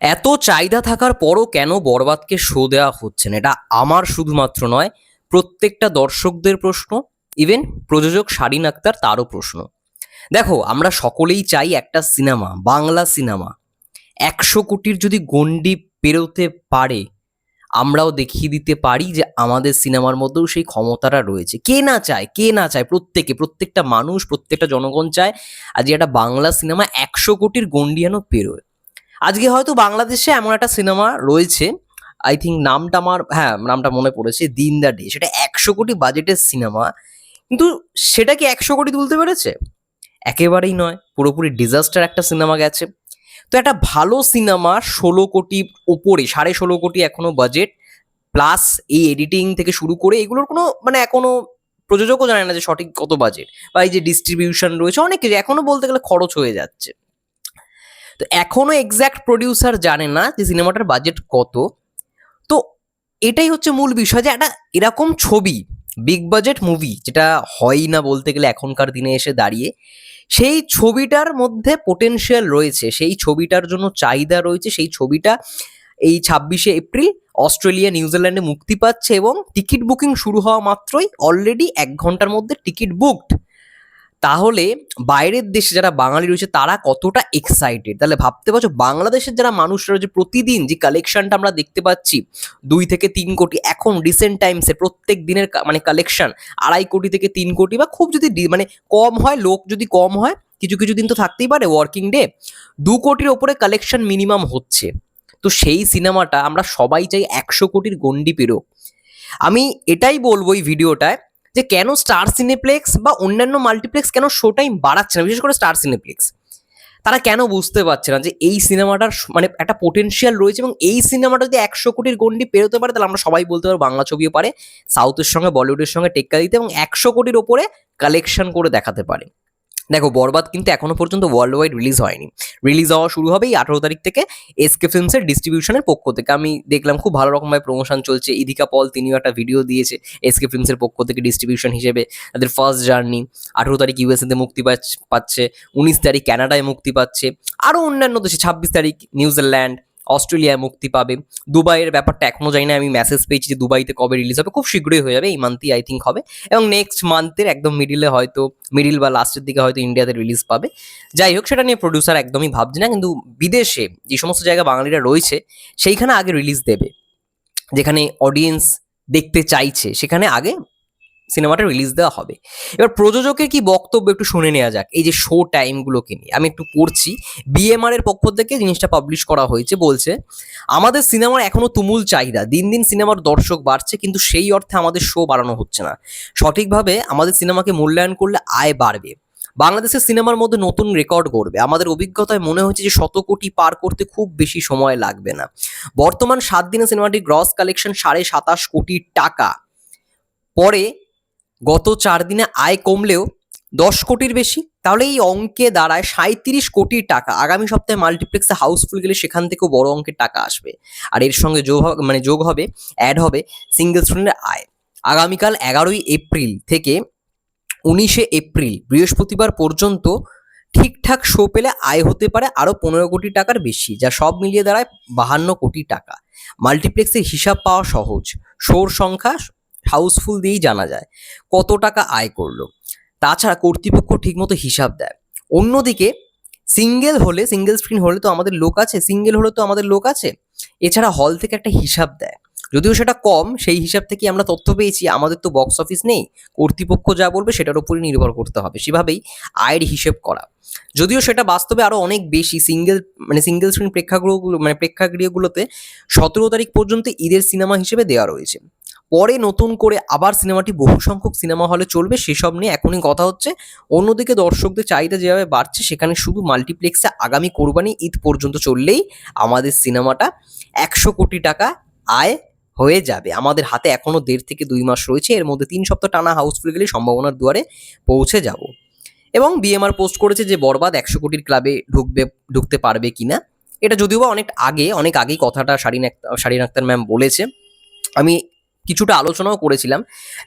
এত চাহিদা থাকার পরও কেন বরবাদকে শো দেওয়া হচ্ছে না? এটা আমার শুধুমাত্র নয়, প্রত্যেকটা দর্শকদের প্রশ্ন ইভেন প্রযোজক শারিন আক্তার তারও প্রশ্ন। দেখো, আমরা সকলেই চাই একটা সিনেমা, বাংলা সিনেমা। একশো কোটির যদি গণ্ডি পেরোতে পারে, আমরাও দেখিয়ে দিতে পারি যে আমাদের সিনেমার মধ্যেও সেই ক্ষমতাটা রয়েছে। কে না চায়? কে না চায়? প্রত্যেকে, প্রত্যেকটা মানুষ, প্রত্যেকটা জনগণ চায় আজকে একটা বাংলা সিনেমা একশো কোটির গণ্ডি যেন পেরোয়। আজকে হয়তো বাংলাদেশে এমন একটা সিনেমা রয়েছে আই থিঙ্ক নামটা আমার হ্যাঁ নামটা মনে পড়েছে, দিন দ্য ডে। সেটা একশো কোটি বাজেটের সিনেমা, কিন্তু সেটা কি একশো কোটি তুলতে পেরেছে? একেবারেই নয়, পুরোপুরি ডিজাস্টার একটা সিনেমা গেছে। তো একটা ভালো সিনেমা ষোলো কোটি ওপরে, সাড়ে ষোলো কোটি এখনও বাজেট প্লাস এই এডিটিং থেকে শুরু করে এগুলোর কোনো মানে এখনও প্রযোজকও জানে না যে সঠিক কত বাজেট বা এই যে ডিস্ট্রিবিউশন রয়েছে, অনেক কিছু এখনও বলতে গেলে খরচ হয়ে যাচ্ছে। তো এখনও এক্স্যাক্ট প্রডিউসার জানে না যে সিনেমাটার বাজেট কত। তো এটাই হচ্ছে মূল বিষয় যে একটা এরকম ছবি বিগ বাজেট মুভি যেটা হয় না বলতে গেলে এখনকার দিনে এসে দাঁড়িয়ে, সেই ছবিটার মধ্যে পোটেনশিয়াল রয়েছে, সেই ছবিটার জন্য চাহিদা রয়েছে, সেই ছবিটা এই ছাব্বিশে এপ্রিল অস্ট্রেলিয়া নিউজিল্যান্ডে মুক্তি পাচ্ছে এবং টিকিট বুকিং শুরু হওয়া মাত্রই অলরেডি এক ঘণ্টার মধ্যে টিকিট বুকড তাহলে বাইরের দেশে যারা বাঙালি রয়েছে, তারা কতটা এক্সাইটেড তাহলে ভাবতে পারছ, বাংলাদেশের যারা মানুষরা রয়েছে, প্রতিদিন যে কালেকশনটা আমরা দেখতে পাচ্ছি, দুই থেকে তিন কোটি, এখন রিসেন্ট টাইমসে প্রত্যেক দিনের মানে কালেকশন আড়াই কোটি থেকে তিন কোটি বা খুব যদি মানে কম হয়, লোক যদি কম হয়, কিছু কিছু দিন তো থাকতেই পারে ওয়ার্কিং ডে দু কোটির ওপরে কালেকশন মিনিমাম হচ্ছে। তো সেই সিনেমাটা আমরা সবাই চাই একশো কোটির গন্ডি পেরো আমি এটাই বলব এই ভিডিওটায় যে কেন স্টার সিনেপ্লেক্স বা অন্যান্য মাল্টিপ্লেক্স কেন শো টাইম বাড়াচ্ছে না? বিশেষ করে স্টার সিনেপ্লেক্স। তারা কেন বুঝতে পারছে না যে এই সিনেমাটার মানে একটা পোটেনশিয়াল রয়েছে এবং এই সিনেমাটা যদি একশো কোটির গন্ডি পেরোতে পারে, তাহলে আমরা সবাই বলতে পারব বাংলা ছবিও পারে সাউথের সঙ্গে বলিউডের সঙ্গে টেক্কা দিতে এবং একশো কোটির ওপরে কালেকশন করে দেখাতে পারে। দেখো বরবাদ কিন্তু এখনও পর্যন্ত ওয়ার্ল্ড ওয়াইড রিলিজ হয়নি। রিলিজ হওয়া শুরু হবে এই আঠারো তারিখ থেকে এসকে ফিল্মসের ডিস্ট্রিবিউশনের পক্ষ থেকে। আমি দেখলাম খুব ভালো রকমভাবে প্রমোশন চলছে। ইদিকা পল তিনিও একটা ভিডিও দিয়েছে এসকে ফিল্মসের পক্ষ থেকে ডিস্ট্রিবিউশন হিসেবে। তাদের ফার্স্ট জার্নি আঠেরো তারিখ ইউএসএতে মুক্তি পাচ্ছ- উনিশ তারিখ কানাডায় মুক্তি পাচ্ছে। আরও অন্যান্য দেশে, ছাব্বিশ তারিখ নিউজিল্যান্ড অস্ট্রেলিয়ায় মুক্তি পাবে। দুবাইয়ের ব্যাপারটা এখনও জানি না, আমি মেসেজ পেয়েছি যে দুবাইতে কবে রিলিজ হবে, খুব শীঘ্রই হয়ে যাবে, এই মান্থই আই থিঙ্ক হবে। এবং নেক্সট মান্থের একদম মিডিলে হয়তো মিডিল বা লাস্টের দিকে হয়তো ইন্ডিয়াতে রিলিজ পাবে। যাই হোক, সেটা নিয়ে প্রডিউসার একদমই ভাবছে না, কিন্তু বিদেশে যে সমস্ত জায়গা বাঙালিরা রয়েছে, সেইখানে আগে রিলিজ দেবে। যেখানে অডিয়েন্স দেখতে চাইছে, সেখানে আগে সিনেমাটা রিলিজ দেওয়া হবে। এবার প্রযোজকের কি বক্তব্য একটু শুনে নেওয়া যাক, এই যে শো টাইমগুলোকে নিয়ে। আমি একটু পড়ছি বিএমআর এর পক্ষ থেকে জিনিসটা পাবলিশ করা হয়েছে, বলছে, আমাদের সিনেমার এখনও তুমুল চাহিদা। দিন দিন সিনেমার দর্শক বাড়ছে, কিন্তু সেই অর্থে আমাদের শো বাড়ানো হচ্ছে না। সঠিকভাবে আমাদের সিনেমাকে মূল্যায়ন করলে আয় বাড়বে। বাংলাদেশের সিনেমার মধ্যে নতুন রেকর্ড করবে আমাদের অভিজ্ঞতায় মনে হচ্ছে যে শত কোটি পার করতে খুব বেশি সময় লাগবে না। বর্তমান সাত দিনে সিনেমাটির গ্রস কালেকশন সাড়ে সাতাশ কোটি টাকা। পরে গত চার দিনে আয় কমলেও দশ কোটির বেশি, তাহলে এই অঙ্কে দাঁড়ায় সাঁত্রিশ কোটি টাকা। আগামী সপ্তাহে মাল্টিপ্লেক্সে হাউসফুল গেলে সেখান থেকেও বড় অঙ্কের টাকা আসবে। আর এর সঙ্গে যোগ মানে যোগ হবে অ্যাড হবে সিঙ্গেল স্টুডেন্টের আয়। আগামীকাল এগারোই এপ্রিল থেকে উনিশে এপ্রিল বৃহস্পতিবার পর্যন্ত ঠিকঠাক শো পেলে আয় হতে পারে আরও পনেরো কোটি টাকার বেশি, যা সব মিলিয়ে দাঁড়ায় বাহান্ন কোটি টাকা। মাল্টিপ্লেক্সের হিসাব পাওয়া সহজ। শোর সংখ্যা হাউসফুল দিয়েই জানা যায় কত টাকা আয় করল। তাছাড়া কর্তৃপক্ষ ঠিকমতো হিসাব দেয়। অন্যদিকে সিঙ্গেল হলে, সিঙ্গেল স্ক্রিন হলে তো আমাদের লোক আছে, সিঙ্গেল হলে তো আমাদের লোক আছে। এছাড়া হল থেকে একটা হিসাব দেয়। যদিও সেটা কম, সেই হিসাব থেকে আমরা তথ্য পেয়েছি, আমাদের তো বক্স অফিস নেই। কর্তৃপক্ষ যা বলবে সেটার উপরই নির্ভর করতে হবে, সেভাবেই আয়ের হিসেব করা। যদিও সেটা বাস্তবে আরও অনেক বেশি, সিঙ্গেল মানে সিঙ্গেল স্ক্রিন প্রেক্ষাগৃহগুলো মানে প্রেক্ষাগৃহগুলোতে সতেরো তারিখ পর্যন্ত ঈদের সিনেমা হিসেবে দেওয়া রয়েছে। পরে নতুন করে আবার সিনেমাটি বহু সংখ্যক সিনেমা হলে চলবে, সেসব নিয়ে এখনই কথা হচ্ছে। অন্যদিকে দর্শকদের চাহিদা যেভাবে বাড়ছে, সেখানে শুধু মাল্টিপ্লেক্সে আগামী কোরবানি ঈদ পর্যন্ত চললেই আমাদের সিনেমাটা একশো কোটি টাকা আয় হয়ে যাবে। আমাদের হাতে এখনও দেড় থেকে দুই মাস রয়েছে, এর মধ্যে তিন সপ্তাহ টানা হাউসফুল গেলে সম্ভাবনার দুয়ারে পৌঁছে যাব। এবং বিএমআর পোস্ট করেছে যে বরবাদ একশো কোটির ক্লাবে ঢুকবে, ঢুকতে পারবে কিনা। এটা যদিও বা অনেক আগে, অনেক আগেই কথাটা শারিন শারিন আক্তার ম্যাম বলেছে। আমি কিছুটা আলোচনাও করেছিলাম।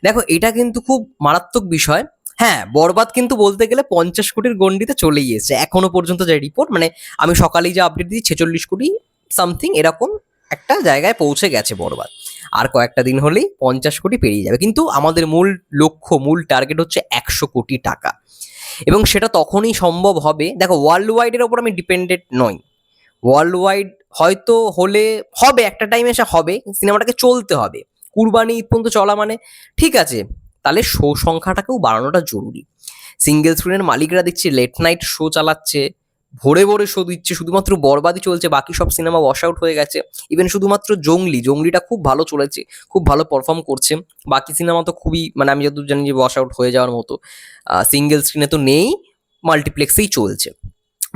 দেখো, এটা কিন্তু খুব মারাত্মক বিষয়। হ্যাঁ বরবাদ কিন্তু বলতে গেলে পঞ্চাশ কোটির গন্ডিতে চলেই এসেছে। এখনও পর্যন্ত যে রিপোর্ট মানে আমি সকালেই যে আপডেট দিই ছেচল্লিশ কোটি সামথিং এরকম একটা জায়গায় পৌঁছে গেছে বরবাদ। আর কয়েকটা দিন হলেই পঞ্চাশ কোটি পেরিয়ে যাবে। কিন্তু আমাদের মূল লক্ষ্য, মূল টার্গেট হচ্ছে একশো কোটি টাকা। এবং সেটা তখনই সম্ভব হবে। দেখো ওয়ার্ল্ড ওয়াইডের ওপর আমি ডিপেন্ডেড নই। ওয়ার্ল্ড ওয়াইড হয়তো হলে হবে, একটা টাইম এসে হবে, সিনেমাটাকে চলতে হবে। কুরবানি ঈদ পর্যন্ত চলা মানে? ঠিক আছে, তাহলে শো সংখ্যাটাকেও বাড়ানোটা জরুরি। সিঙ্গেল স্ক্রিনের মালিকরা দেখছি লেট নাইট শো চালাচ্ছে, ভোরে ভোরে শো দিচ্ছে, শুধুমাত্র বরবাদই চলছে, বাকি সব সিনেমা ওয়াশ আউট হয়ে গেছে। ইভেন শুধুমাত্র জঙ্গলি, জঙ্গলিটা খুব ভালো চলেছে, খুব ভালো পারফর্ম করছে। বাকি সিনেমা তো খুবই মানে আমি যতদূর জানি যে ওয়াশ আউট হয়ে যাওয়ার মতো। সিঙ্গেল স্ক্রিনে তো নেই মাল্টিপ্লেক্সেই চলছে।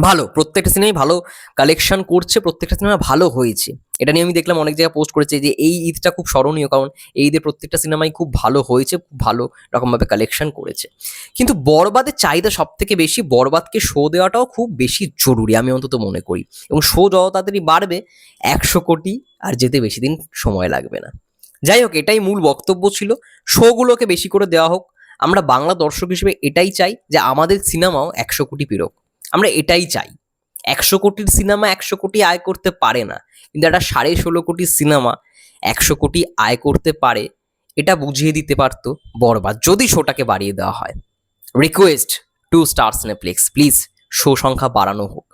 ভালো, প্রত্যেকটা সিনেমাই ভালো কালেকশন করছে, প্রত্যেকটা সিনেমা ভালো হয়েছে। এটা নিয়ে আমি দেখলাম অনেক জায়গায় পোস্ট করেছে যে এই ঈদটা খুব স্মরণীয় কারণ এই ঈদের প্রত্যেকটা সিনেমাই খুব ভালো হয়েছে, খুব ভালো রকমভাবে কালেকশন করেছে। কিন্তু বরবাদের চাহিদা সব থেকে বেশি, বরবাদকে শো দেওয়াটাও খুব বেশি জরুরি আমি অন্তত মনে করি। এবং শো যত তাড়াতাড়ি বাড়বে, একশো কোটি আর যেতে বেশি দিন সময় লাগবে না। যাই হোক, এটাই মূল বক্তব্য ছিল। শোগুলোকে বেশি করে দেওয়া হোক। আমরা বাংলা দর্শক হিসেবে এটাই চাই যে আমাদের সিনেমাও একশো কোটি পেরোক আমরা এটাই চাই। একশো কোটির সিনেমা একশো কোটি আয় করতে পারে না। কিন্তু একটা সাড়ে ষোলো কোটির সিনেমা একশো কোটি আয় করতে পারে, এটা বুঝিয়ে দিতে পারতো বরবাদ, যদি শোটাকে বাড়িয়ে দেওয়া হয়। Request to stars Netflix please show সংখ্যা বাড়ানো হোক।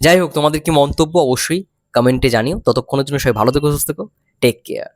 যাই হোক, তোমাদের কি মন্তব্য অবশ্যই কমেন্টে জানিও। ততক্ষণের জন্য সবাই ভালো থেকো, সুস্থ থেকো। Take care